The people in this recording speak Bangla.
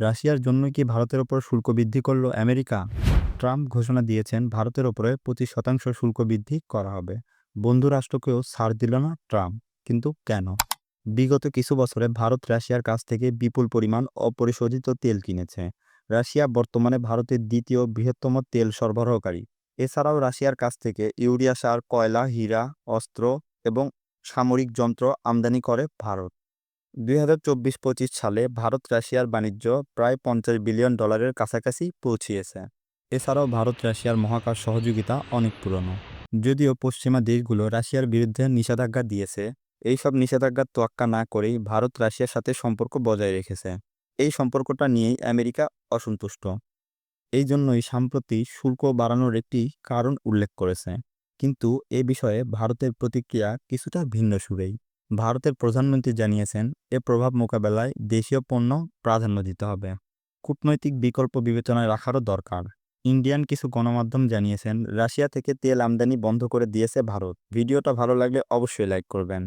রাশিয়ার জন্য কি ভারতের ওপর শুল্ক বৃদ্ধি করল আমেরিকা? ট্রাম্প ঘোষণা দিয়েছেন ভারতের ওপরে পঁচিশ শতাংশ শুল্ক বৃদ্ধি করা হবে। বন্ধু রাষ্ট্রকেও ছাড় দিল না ট্রাম্প। কিন্তু কেন? বিগত কিছু বছরে ভারত রাশিয়ার কাছ থেকে বিপুল পরিমাণ অপরিশোধিত তেল কিনেছে। রাশিয়া বর্তমানে ভারতের দ্বিতীয় বৃহত্তম তেল সরবরাহকারী। এছাড়াও রাশিয়ার কাছ থেকে ইউরিয়া সার, কয়লা, হীরা, অস্ত্র এবং সামরিক যন্ত্র আমদানি করে ভারত। দুই হাজার চব্বিশ পঁচিশ সালে ভারত রাশিয়ার বাণিজ্য প্রায় পঞ্চাশ বিলিয়ন ডলারের কাছাকাছি পৌঁছিয়েছে। এছাড়াও ভারত রাশিয়ার মহাকাশ সহযোগিতা অনেক পুরনো। যদিও পশ্চিমা দেশগুলো রাশিয়ার বিরুদ্ধে নিষেধাজ্ঞা দিয়েছে, এইসব নিষেধাজ্ঞার তোয়াক্কা না করেই ভারত রাশিয়ার সাথে সম্পর্ক বজায় রেখেছে। এই সম্পর্কটা নিয়েই আমেরিকা অসন্তুষ্ট। এই জন্যই সাম্প্রতি শুল্ক বাড়ানোর একটি কারণ উল্লেখ করেছে। কিন্তু এ বিষয়ে ভারতের প্রতিক্রিয়া কিছুটা ভিন্ন সুরেই। ভারতের প্রধানমন্ত্রী জানিয়েছেন, এ প্রভাব মোকাবেলায় দেশীয় পণ্য প্রাধান্য দিতে হবে। কূটনৈতিক বিকল্প বিবেচনায় রাখারও দরকার। ইন্ডিয়ান কিছু গণমাধ্যম জানিয়েছেন, রাশিয়া থেকে তেল আমদানি বন্ধ করে দিয়েছে ভারত। ভিডিওটা ভালো লাগলে অবশ্যই লাইক করবেন।